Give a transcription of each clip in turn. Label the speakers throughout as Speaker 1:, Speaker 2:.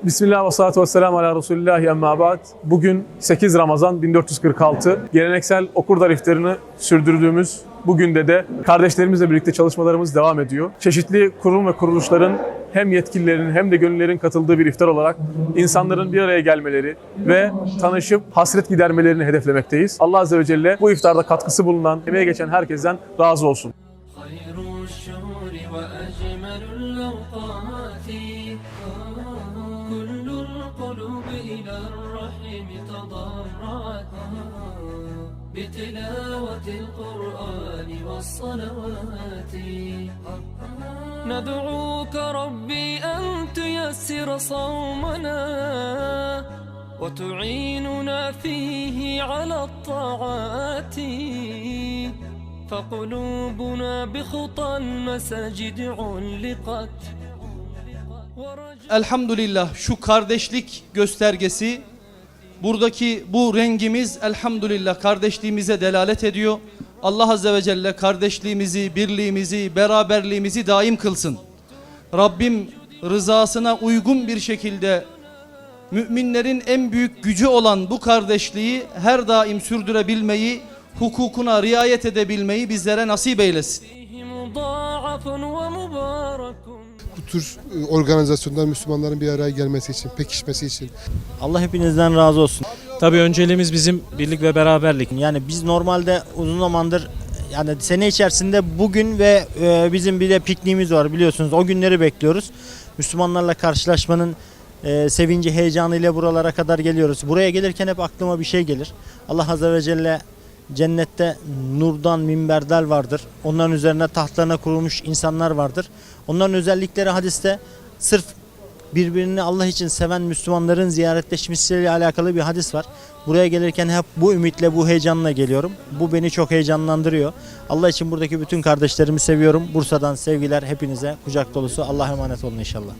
Speaker 1: Bismillah ve salatu ve selamu ala Resulillahi emma ba'd. Bugün 8 Ramazan 1446. Geleneksel okurdar iftarını sürdürdüğümüz bugün de de kardeşlerimizle birlikte çalışmalarımız devam ediyor. Çeşitli kurum ve kuruluşların hem yetkililerin hem de gönüllerin katıldığı bir iftar olarak insanların bir araya gelmeleri ve tanışıp hasret gidermelerini hedeflemekteyiz. Allah Azze ve Celle bu iftarda katkısı bulunan, emeğe geçen herkesten razı olsun.
Speaker 2: خير الشهور وأجمل الأوقات كل القلوب إلى الرحم تضرعت بتلاوة القرآن والصلوات. ندعوك ربي أن تيسر صومنا وتعيننا فيه على الطاعات. فقلوبنا بخطى المساجد علقت.
Speaker 3: Elhamdülillah şu kardeşlik göstergesi buradaki bu rengimiz elhamdülillah kardeşliğimize delalet ediyor. Allah Azze ve Celle kardeşliğimizi, birliğimizi, beraberliğimizi daim kılsın. Rabbim rızasına uygun bir şekilde müminlerin en büyük gücü olan bu kardeşliği her daim sürdürebilmeyi, hukukuna riayet edebilmeyi bizlere nasip eylesin.
Speaker 4: Tür e, organizasyonlar Müslümanların bir araya gelmesi için, pekişmesi için
Speaker 5: Allah hepinizden razı olsun.
Speaker 6: Tabii önceliğimiz bizim birlik ve beraberlik.
Speaker 5: Yani biz normalde uzun zamandır yani sene içerisinde bugün ve e, bizim bir de pikniğimiz var biliyorsunuz. O günleri bekliyoruz. Müslümanlarla karşılaşmanın e, sevinci, heyecanıyla buralara kadar geliyoruz. Buraya gelirken hep aklıma bir şey gelir. Allah Azze ve Celle cennette nurdan minberler vardır. Onların üzerine tahtlarına kurulmuş insanlar vardır. Onların özellikleri hadiste sırf birbirini Allah için seven Müslümanların ziyaretleşmesiyle alakalı bir hadis var. Buraya gelirken hep bu ümitle, bu heyecanla geliyorum. Bu beni çok heyecanlandırıyor. Allah için buradaki bütün kardeşlerimi seviyorum. Bursa'dan sevgiler hepinize kucak dolusu. Allah'a emanet olun inşallah.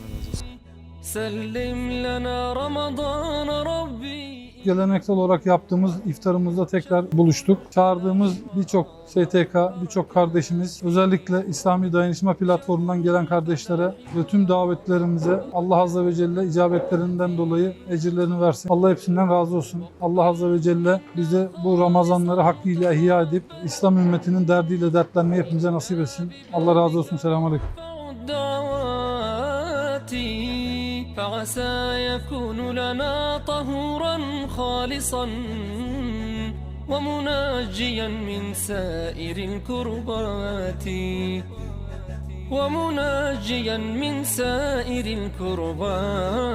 Speaker 7: Geleneksel olarak yaptığımız iftarımızda tekrar buluştuk. Çağırdığımız birçok STK, birçok kardeşimiz, özellikle İslami Dayanışma Platformu'ndan gelen kardeşlere ve tüm davetlerimize Allah Azze ve Celle icabetlerinden dolayı ecirlerini versin. Allah hepsinden razı olsun. Allah Azze ve Celle bize bu Ramazanları hakkıyla ihya edip İslam ümmetinin derdiyle dertlenmeyi hepimize nasip etsin. Allah razı olsun. Selamun Aleyküm.
Speaker 2: فعسى يكون لنا طهورا خالصا ومناجيا من سائر الكربات. ومناجيا من سائر الكربات.